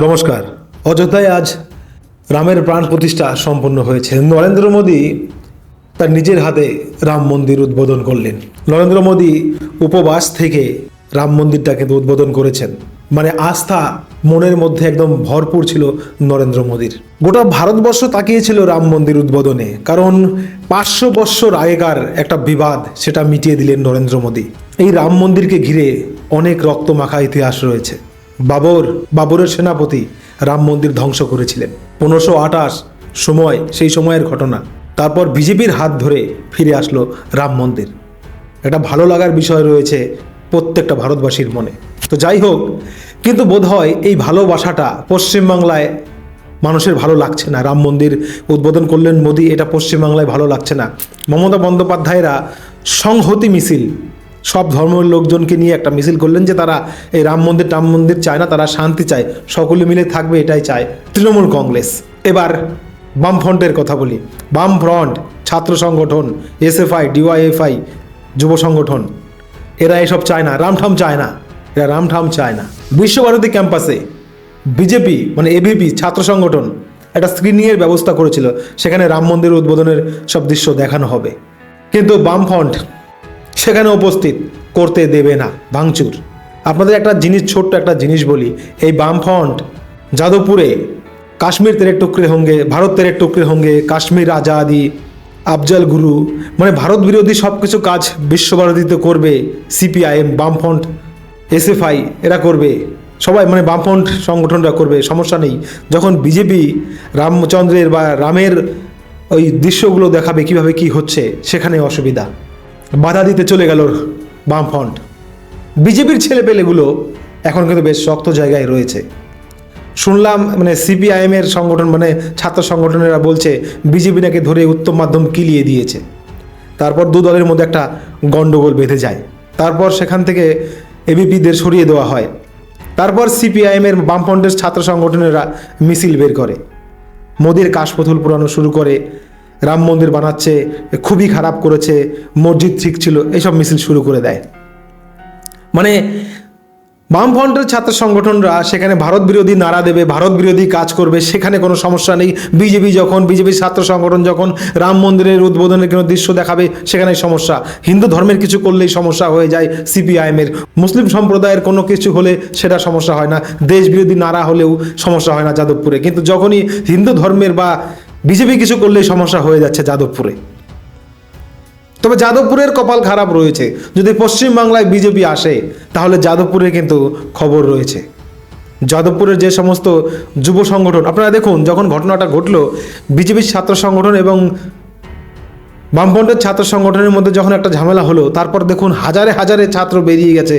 নমস্কার। অযোধ্যায় আজ রামের প্রাণ প্রতিষ্ঠা সম্পন্ন হয়েছে। নরেন্দ্র মোদী তার নিজের হাতে রাম মন্দির উদ্বোধন করলেন। নরেন্দ্র মোদী উপবাস থেকে রাম মন্দিরটাকে তো উদ্বোধন করেছেন। মানে আস্থা মনের মধ্যে একদম ভরপুর ছিল নরেন্দ্র মোদীর। গোটা ভারতবর্ষ তাকিয়েছিল রাম মন্দির উদ্বোধনে। কারণ পাঁচশো বৎসর আগেকার একটা বিবাদ সেটা মিটিয়ে দিলেন নরেন্দ্র মোদী। এই রাম মন্দিরকে ঘিরে অনেক রক্তমাখা ইতিহাস রয়েছে। বাবর, বাবরের সেনাপতি রাম মন্দির ধ্বংস করেছিলেন। পনেরোশো আঠাশ সময়, সেই সময়ের ঘটনা। তারপর বিজেপির হাত ধরে ফিরে আসলো রাম মন্দির। একটা ভালো লাগার বিষয় রয়েছে প্রত্যেকটা ভারতবাসীর মনে। তো যাই হোক, কিন্তু বোধহয় এই ভালোবাসাটা পশ্চিমবাংলায় মানুষের ভালো লাগছে না। রাম মন্দির উদ্বোধন করলেন মোদী, এটা পশ্চিমবাংলায় ভালো লাগছে না। মমতা বন্দ্যোপাধ্যায়রা সংহতি মিছিল সব ধর্মের লোকজনকে নিয়ে একটা মিছিল করলেন যে তারা এই রাম মন্দির, টাম মন্দির চায় না, তারা শান্তি চায়। সকলে মিলে থাকবে, এটাই চায়। তৃণমূল কংগ্রেস। এবার বামফ্রন্টের কথা বলি। বাম ফ্রন্ট ছাত্র সংগঠন, এসএফআই, ডিওয়াইএফআই, যুব সংগঠন, এরা এসব চায় না। রামঠাম চায় না। এরা রামঠাম চায় না। বিশ্বভারতী ক্যাম্পাসে বিজেপি মানে এবিপি ছাত্র সংগঠন, একটা স্ক্রিনিংয়ের ব্যবস্থা করেছিল। সেখানে রাম মন্দির উদ্বোধনের সব দৃশ্য দেখানো হবে। কিন্তু বামফ্রন্ট সেখানে উপস্থিত করতে দেবে না। ভাঙচুর। আপনাদের একটা জিনিস, ছোট্ট একটা জিনিস বলি। এই বামফ্রন্ট যাদবপুরে কাশ্মীর তেরে টুকরে হোঙ্গে, ভারত তেরে টুকরে হোঙ্গে, কাশ্মীর আজাদি, আফজাল গুরু মানে ভারত বিরোধী সব কিছু কাজ বিশ্বভারতীতে করবে সিপিআইএম, বামফ্রন্ট, এসএফআই, এরা করবে। সবাই মানে বামফ্রন্ট সংগঠনরা করবে, সমস্যা নেই। যখন বিজেপি রামচন্দ্রের বা রামের ওই দৃশ্যগুলো দেখাবে কীভাবে কি হচ্ছে, সেখানে অসুবিধা। বাধা দিতে চলে গেল বামফ্রন্ট। বিজেপির ছেলেপেলেগুলো এখন কিন্তু বেশ শক্ত জায়গায় রয়েছে। শুনলাম মানে সিপিআইএম এর সংগঠন মানে ছাত্র সংগঠনেরা বলছে বিজেপি নাকি ধরে উত্তম মাধ্যম কিলিয়ে দিয়েছে। তারপর দু দলের মধ্যে একটা গন্ডগোল বেঁধে যায়। তারপর সেখান থেকে এবিপিদের সরিয়ে দেওয়া হয়। তারপর সিপিআইএম এর বামফ্রন্টের ছাত্র সংগঠনেরা মিছিল বের করে। মোদির কাশপথুল পুরানো শুরু করে রাম মন্দির বানাচ্ছে, খুবই খারাপ করেছে, মসজিদ ঠিক ছিল এইসব মিছিল শুরু করে দেয়। মানে বামফ্রন্টের ছাত্র সংগঠনরা সেখানে ভারত বিরোধী নাড়া দেবে, ভারত বিরোধী কাজ করবে, সেখানে কোনো সমস্যা নেই। বিজেপি যখন বিজেপির ছাত্র সংগঠন যখন রাম মন্দিরের উদ্বোধনের কোনো দৃশ্য দেখাবে সেখানে সমস্যা। হিন্দু ধর্মের কিছু করলেই সমস্যা হয়ে যায় সিপিআইএমের। মুসলিম সম্প্রদায়ের কোনো কিছু হলে সেটা সমস্যা হয় না। দেশ বিরোধী নাড়া হলেও সমস্যা হয় না যাদবপুরে। কিন্তু যখনই হিন্দু ধর্মের বা বিজেপি কিছু করলেই সমস্যা হয়ে যাচ্ছে যাদবপুরে। তবে যাদবপুরের কপাল খারাপ রয়েছে। যদি পশ্চিমবাংলায় বিজেপি আসে, তাহলে যাদবপুরে কিন্তু খবর রয়েছে। যাদবপুরের যে সমস্ত যুব সংগঠন, আপনারা দেখুন, যখন ঘটনাটা ঘটলো, বিজেপির ছাত্র সংগঠন এবং বামফ্রন্টের ছাত্র সংগঠনের মধ্যে যখন একটা ঝামেলা হলো, তারপর দেখুন হাজারে হাজারে ছাত্র বেরিয়ে গেছে।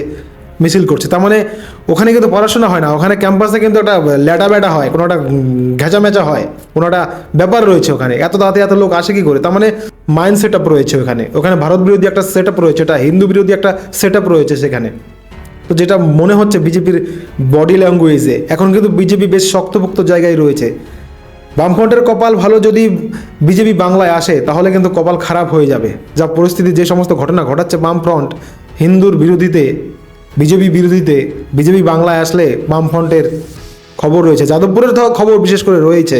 মিছিল করছে। তার মানে ওখানে কিন্তু পড়াশোনা হয় না। ওখানে ক্যাম্পাসে কিন্তু একটা ল্যাটা ব্যাটা হয়, কোনো একটা ঘেঁচা মেচা হয়, কোনো একটা ব্যাপার রয়েছে ওখানে। এত তাড়াতাড়ি এত লোক আসে কি করে? তার মানে মাইন্ড সেট আপ রয়েছে ওখানে। ওখানে ভারত বিরোধী একটা সেট আপ রয়েছে এটা হিন্দু বিরোধী একটা সেট আপ রয়েছে সেখানে। তো যেটা মনে হচ্ছে বিজেপির বডি ল্যাঙ্গুয়েজে এখন কিন্তু বিজেপি বেশ শক্তপোক্ত জায়গায় রয়েছে। বামফ্রন্টের কপাল ভালো যদি বিজেপি বাংলায় আসে, তাহলে কিন্তু কপাল খারাপ হয়ে যাবে। যা পরিস্থিতি, যে সমস্ত ঘটনা ঘটাচ্ছে বামফ্রন্ট, হিন্দুর বিরোধীতে বিজেপি বিরোধীতে বিজেপি বাংলায় আসলে বামফ্রন্টের খবর রয়েছে। যাদবপুরের খবর বিশেষ করে রয়েছে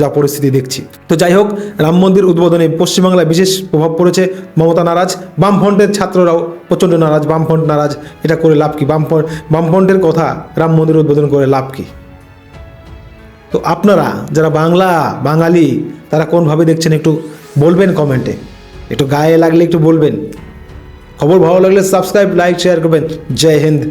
যা পরিস্থিতি দেখছি। তো যাই হোক, রাম মন্দির উদ্বোধনে পশ্চিমবাংলায় বিশেষ প্রভাব পড়েছে। মমতা নারাজ, বামফ্রন্টের ছাত্ররাও প্রচণ্ড নারাজ। বামফ্রন্ট নারাজ, এটা করে লাভ কি? বামফ্রন্ট, বামফ্রন্টের কথা রাম মন্দির উদ্বোধন করে লাভ কি? তো আপনারা যারা বাংলা, বাঙালি, তারা কোনভাবে দেখছেন একটু বলবেন কমেন্টে। একটু গায়ে লাগলে একটু বলবেন। খবর ভালো লাগলে সাবস্ক্রাইব লাইক শেয়ার করবেন জয় হিন্দ